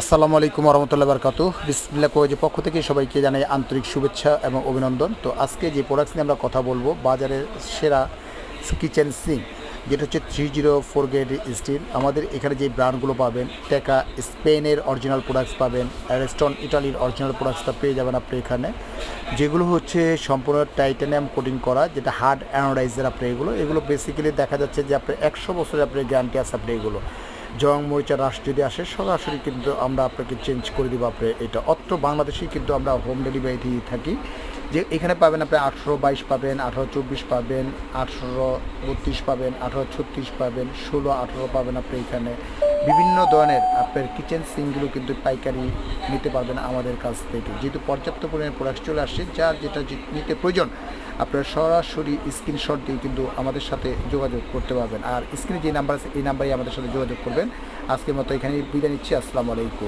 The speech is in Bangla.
আসসালামু আলাইকুম রহমতুল্লাহ বারকাতু বিসমিল্লা কোয়েজের পক্ষ থেকে সবাইকে জানাই আন্তরিক শুভেচ্ছা এবং অভিনন্দন। তো আজকে যে প্রোডাক্টস নিয়ে আমরা কথা বলব, বাজারের সেরা কিচেন সিং যেটা হচ্ছে three zero four grade steel আমাদের এখানে যে ব্র্যান্ডগুলো পাবেন টেকা স্পেনের অরিজিনাল প্রোডাক্টস পাবেন অ্যারেস্টন ইটালির অরিজিনাল প্রোডাক্টসটা পেয়ে যাবেন আপনি এখানে। যেগুলো হচ্ছে সম্পূর্ণ টাইটানিয়াম কোটিং করা, যেটা হার্ড অ্যানোডাইজার আপনি এগুলো। এগুলো বেসিক্যালি দেখা যাচ্ছে যে আপনার একশো বছরের আপনার গ্যারান্টি আছে আপনি এগুলো। জং মরিচা রাস যদি আসে, সরাসরি কিন্তু আমরা আপনাকে চেঞ্জ করে দিব আপনি এটা। অত্র বাংলাদেশেই কিন্তু আমরা হোম ডেলিভারি দিয়ে থাকি। যে এখানে পাবেন আপনি আঠেরো বাইশ পাবেন, আঠারো চব্বিশ পাবেন, আঠেরো বত্রিশ পাবেন, আঠারো ছত্রিশ পাবেন, ষোলো আঠেরো পাবেন আপনি এখানে। বিভিন্ন ধরনের আপনার কিচেন সিংগুলো কিন্তু পাইকারি নিতে পারবেন আমাদের কাছ থেকে। যেহেতু পর্যাপ্ত পরিমাণে প্রোডাক্ট চলে আসছে, যার যেটা নিতে প্রয়োজন আপনারা সরাসরি স্ক্রিনশট দিয়ে কিন্তু আমাদের সাথে যোগাযোগ করতে পারবেন। আর স্ক্রিনে যে নাম্বার আছে, এই নাম্বারে আমাদের সাথে যোগাযোগ করবেন। আজকের মতো এখানে বিদায় নিচ্ছি। আসসালামু আলাইকুম।